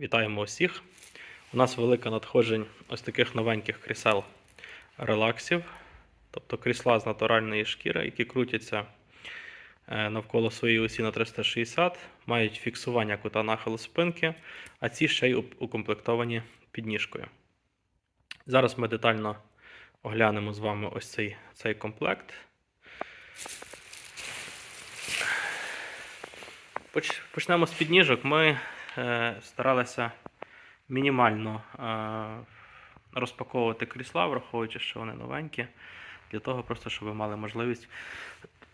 Вітаємо усіх. У нас велике надходжень ось таких новеньких крісел релаксів, тобто крісла з натуральної шкіри, які крутяться е, навколо своєї осі на 360, мають фіксування кута нахилу спинки, а ці ще й укомплектовані підніжкою. Зараз ми детально оглянемо з вами ось цей, цей комплект. Почнемо з підніжок. Ми старалися мінімально е, розпаковувати крісла, враховуючи, що вони новенькі, для того, просто, щоб ви мали можливість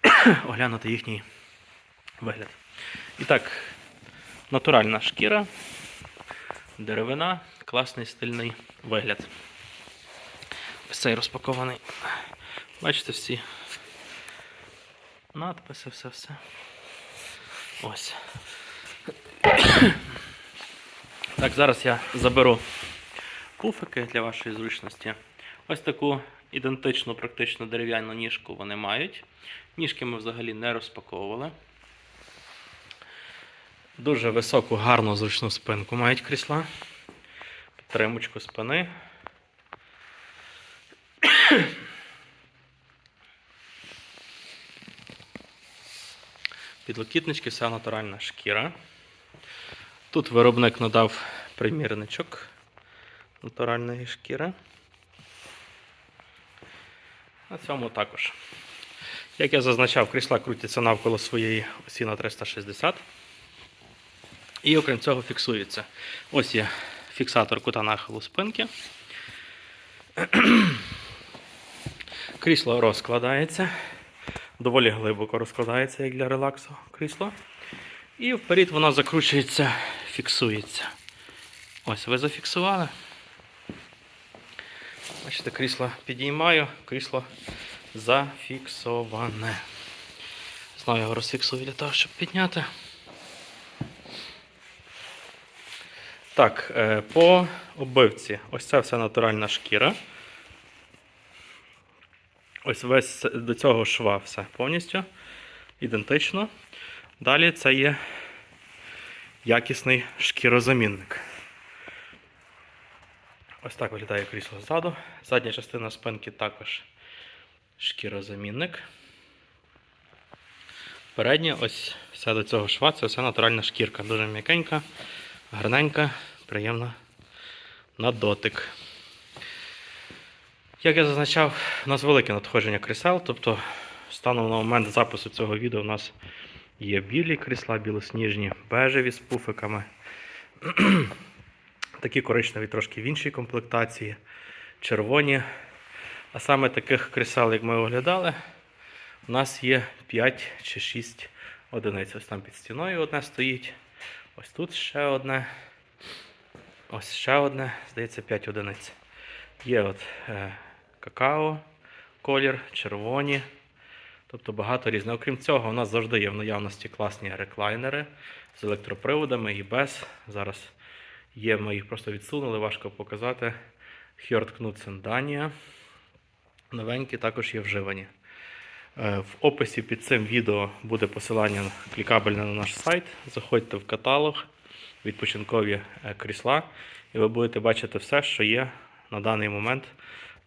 оглянути їхній вигляд. І так, натуральна шкіра, деревина, класний стильний вигляд. Ось цей розпакований. Бачите всі надписи, все-все. Ось. Так, зараз я заберу пуфики для вашої зручності. Ось таку ідентичну, практично дерев'яну ніжку вони мають. Ніжки ми взагалі не розпаковували. Дуже високу, гарну зручну спинку мають крісла. Підтримочку спини. Підлокітнички, вся натуральна шкіра. Тут виробник надав примірничок натуральної шкіри. На цьому також. Як я зазначав, крісла крутяться навколо своєї осі на 360. І окрім цього фіксується. Ось є фіксатор кута нахилу спинки. Крісло розкладається. Доволі глибоко розкладається, як для релаксу крісло. І вперед воно закручується, фіксується. Ось ви зафіксували. Бачите, крісло підіймаю, крісло зафіксоване. Знову його розфіксую для того, щоб підняти. Так, е, по оббивці. Ось це все натуральна шкіра. Ось весь до цього шва все повністю ідентично. Далі це є якісний шкірозамінник. Ось так виглядає крісло ззаду. Задня частина спинки також шкірозамінник. Передня, ось вся до цього шва, це все натуральна шкірка. Дуже м'якенька, гарненька, приємна на дотик. Як я зазначав, у нас велике надходження крісел, тобто станом на момент запису цього відео у нас є білі крісла, білосніжні, бежеві з пуфиками. Такі коричневі трошки в іншій комплектації, червоні. А саме таких крісел, як ми оглядали, у нас є 5 чи 6 одиниць. Ось там під стіною одне стоїть. Ось тут ще одне. Ось ще одне, здається, 5 одиниць. Є от е, какао, колір, червоні. Тобто багато різних. Окрім цього, у нас завжди є в наявності класні реклайнери з електроприводами і без. Зараз є, ми їх просто відсунули, важко показати. Hjort Knudsen Данія. Новенькі також є вживані. Е, В описі під цим відео буде посилання клікабельне на наш сайт. Заходьте в каталог, відпочинкові е, крісла, і ви будете бачити все, що є на даний момент,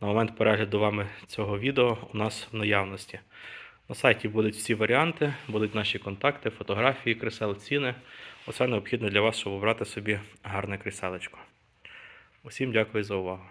на момент перегляду вами цього відео у нас в наявності. На сайті будуть всі варіанти, будуть наші контакти, фотографії, крісел, ціни. Усе необхідно для вас, щоб обрати собі гарне кріселечко. Усім дякую за увагу.